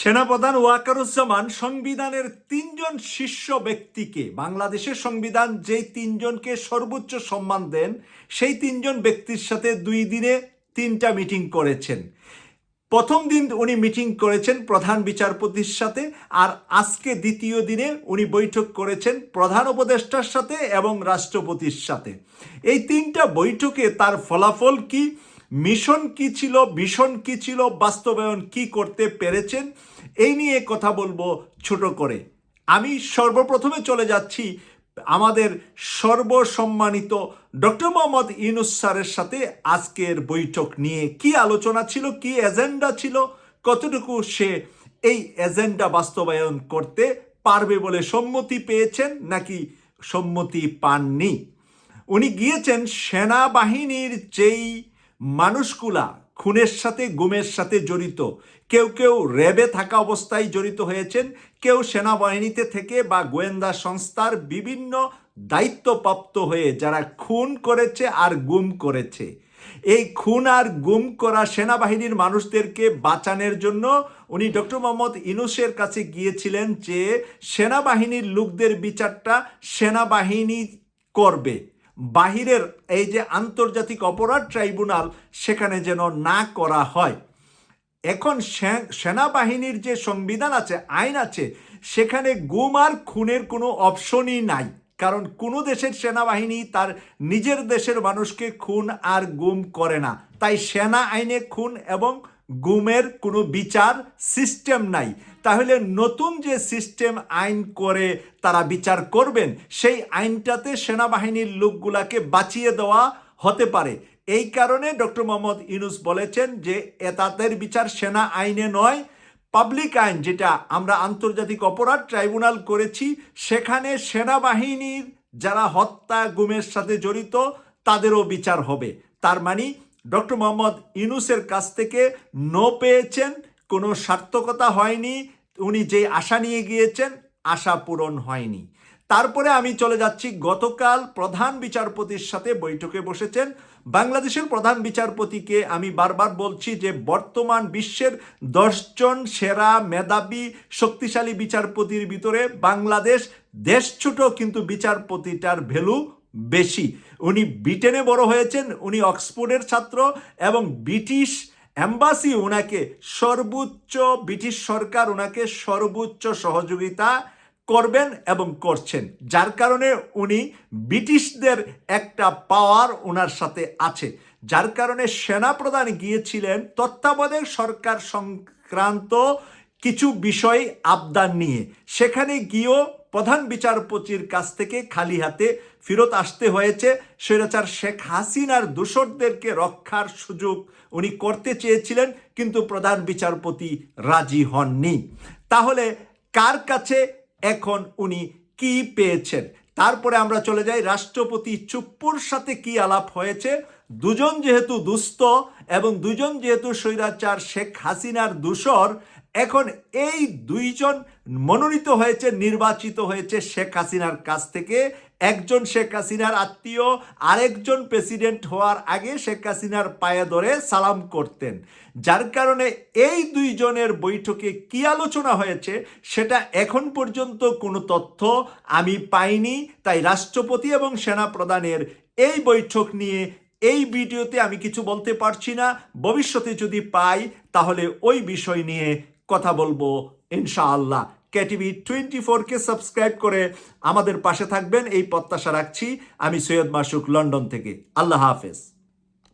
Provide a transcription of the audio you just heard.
সেনাপ্রধান ওয়াকারুজ্জামান সংবিধানের তিনজন শীর্ষ ব্যক্তিকে, বাংলাদেশের সংবিধান যেই তিনজনকে সর্বোচ্চ সম্মান দেন, সেই তিনজন ব্যক্তির সাথে দুই দিনে তিনটা মিটিং করেছেন। প্রথম দিন উনি মিটিং করেছেন প্রধান বিচারপতির সাথে আর আজকে দ্বিতীয় দিনে উনি বৈঠক করেছেন প্রধান উপদেষ্টার সাথে এবং রাষ্ট্রপতির সাথে। এই তিনটা বৈঠকে তার ফলাফল কি? মিশন কি ছিল, ভীষণ কি ছিল, বাস্তবায়ন কি করতে পেরেছেন, এই নিয়ে কথা বলব ছোট করে। আমি সর্বপ্রথমে চলে যাচ্ছি আমাদের সর্বসম্মানিত ডক্টর মোহাম্মদ ইউনুস স্যারের সাথে আজকের বৈঠক নিয়ে। কি আলোচনা ছিল, কি এজেন্ডা ছিল, কতটুকু সে এই এজেন্ডা বাস্তবায়ন করতে পারবে বলে সম্মতি পেয়েছেন নাকি সম্মতি পাননি? উনি গিয়েছেন সেনাবাহিনীর যেই মানুষগুলা খুনের সাথে গুমের সাথে জড়িত। কেউ কেউ র্যাবে থাকা অবস্থায় জড়িত হয়েছেন, কেউ সেনাবাহিনীতে থেকে বা গোয়েন্দা সংস্থার বিভিন্ন দায়িত্বপ্রাপ্ত হয়ে যারা খুন করেছে আর গুম করেছে। এই খুন আর গুম করা সেনাবাহিনীর মানুষদেরকে বাঁচানোর জন্য উনি ডক্টর মোহাম্মদ ইনুসের কাছে গিয়েছিলেন যে, সেনাবাহিনীর লোকদের বিচারটা সেনাবাহিনী করবে। বাহিরের এই যে আন্তর্জাতিক অপরাধ ট্রাইব্যুনাল, সেখানে যেন না করা হয়। এখন সেনাবাহিনীর যে সংবিধান আছে, আইন আছে, সেখানে গুম আর খুনের কোনো অপশনই নাই। কারণ কোনো দেশের সেনাবাহিনী তার নিজের দেশের মানুষকে খুন আর গুম করে না। তাই সেনা আইনে খুন এবং গুমের কোনো বিচার সিস্টেম নাই। তাহলে নতুন যে সিস্টেম আইন করে তারা বিচার করবেন, সেই আইনটাতে সেনাবাহিনীর লোকগুলাকে বাঁচিয়ে দেওয়া হতে পারে। এই কারণে ডক্টর মোহাম্মদ ইউনুস বলেছেন যে এ তাদের বিচার সেনা আইনে নয় পাবলিক আইন যেটা আমরা আন্তর্জাতিক অপরাধ ট্রাইব্যুনাল করেছি, সেখানে সেনাবাহিনীর যারা হত্যা, গুমের সাথে জড়িত, তাদেরও বিচার হবে। তার মানে ডক্টর মোহাম্মদ ইউনুসের কাছ থেকে নো পেয়েছেন, কোনো সার্থকতা হয়নি, উনি যে আশা নিয়ে গিয়েছেন, আশা পূরণ হয়নি। তারপরে আমি চলে যাচ্ছি, গতকাল প্রধান বিচারপতির সাথে বৈঠকে বসেছেন। বাংলাদেশের প্রধান বিচারপতিকে আমি বারবার বলছি যে, বর্তমান বিশ্বের দশজন সেরা মেধাবী, শক্তিশালী বিচারপতির ভিতরে বাংলাদেশ দেশ ছোট, কিন্তু বিচারপতিটার ভ্যালু বেশি। উনি ব্রিটেনে বড় হয়েছেন, উনি অক্সফোর্ডের ছাত্র এবং ব্রিটিশ অ্যাম্বাসি ওনাকে সর্বোচ্চ, ব্রিটিশ সরকার ওনাকে সর্বোচ্চ সহযোগিতা করবেন এবং করছেন। যার কারণে উনি ব্রিটিশদের একটা পাওয়ার ওনার সাথে আছে। যার কারণে সেনাপ্রধান গিয়েছিলেন, তত্ত্বাবধায়ক সরকার সংক্রান্ত কিছু বিষয় আবদান নিয়ে। সেখানে গিয়েও প্রধান বিচারপতির কাছ থেকে খালি হাতে ফেরত আসতে হয়েছে স্বৈরাচার শেখ হাসিনার দোসরদেরকে রক্ষার সুযোগ উনি করতে চেয়েছিলেন, কিন্তু প্রধান বিচারপতি রাজি হননি। তাহলে কার কাছে এখন উনি কি পেয়েছেন? তারপরে আমরা চলে যাই রাষ্ট্রপতি চুপ্পুর সাথে কি আলাপ হয়েছে। দুজন যেহেতু দুস্থ এবং দুজন যেহেতু স্বৈরাচার শেখ হাসিনার দূষর এখন এই দুইজন মনোনীত হয়েছে, নির্বাচিত হয়েছে শেখ হাসিনার কাছ থেকে। একজন শেখ হাসিনার আত্মীয়, আরেকজন প্রেসিডেন্ট হওয়ার আগে শেখ হাসিনার পায়ে ধরে সালাম করতেন। যার কারণে এই দুইজনের বৈঠকে কি আলোচনা হয়েছে সেটা এখন পর্যন্ত কোনো তথ্য আমি পাইনি। তাই রাষ্ট্রপতি এবং সেনা প্রধানের এই বৈঠক নিয়ে এই ভিডিওতে আমি কিছু বলতে পারছি না। ভবিষ্যতে যদি পাই, তাহলে ওই বিষয় নিয়ে কথা বলব, ইনশাআল্লাহ। কেটিভি টোয়েন্টি ফোরকে সাবস্ক্রাইব করে আমাদের পাশে থাকবেন। এই প্রত্যাশা রাখছি। আমি সৈয়দ মাসুক, লন্ডন থেকে। আল্লাহ হাফেজ।